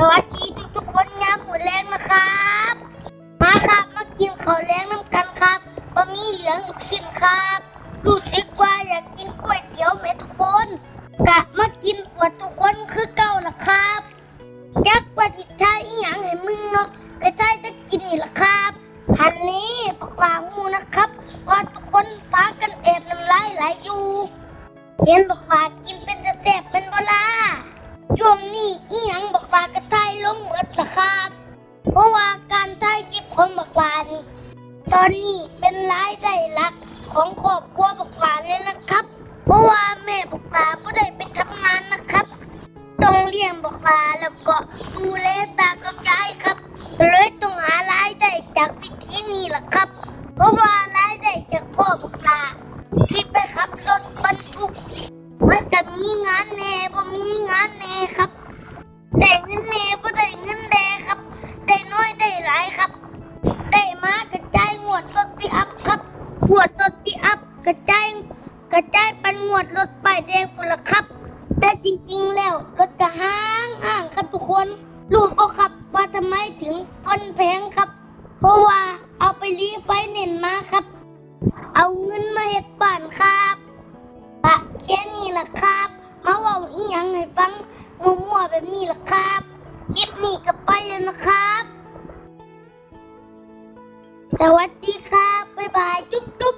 สวัสดีทุกทุกๆคนยามหมดแรงนะครับ มาครับมากินข้าวแรงน้ำกันครับบะหมี่เหลืองลูกชิ้นครับ รู้สึกว่าอยากกินก๋วยเตี๋ยวแม่ทุกคนกะมากินอวดทุกคนคือเก่าละครับยักว่าจิตใจอีหยังให้มึงเนาะกระใจจะกินนี่ละครับพันนี้ปากลาหูนะครับ ว่าทุกคนพากันแอบน้ำลายไหลอยู่เห็นบอกว่ากินเป็นจะแซ่บเป็นเวลาช่วงนี้อีหยังบอกว่ากร อนนี้เป็นรายได้หลักของครอบครัวบอกว่าเลยนะครับ เพราะว่าแม่บอกว่าไม่ได้ไปทำงานนะครับ ต้องเลี้ยงบอกว่าแล้วก็ดูแลตากับยายครับ เลยต้องหารายได้จากวิธีนี้ล่ะครับ เพราะว่ารายได้จากพ่อบอกว่าที่ไปขับรถบรรทุกมันจะมีงานแน่บ่มีงานแน่ครับ กระจายกระจายป็นงวดรถป้ายแดงพุ่นละครับ แต่จริงๆแล้วรถจะห้างห้างครับทุกคนรู้ป่ะครับว่าทำไมถึงผ่อนแพงครับ เพราะว่าเอาไปรีไฟแนนมาครับ เอาเงินมาเฮ็ดบ้านครับปะแค่นี้ล่ะครับ มาว่าอีหยังให้ฟังมั่วๆแบบนี้ล่ะครับคลิปนี้ก็ไปแล้วนะครับ สวัสดีครับ บ๊ายบาย จุ๊บจุ๊บ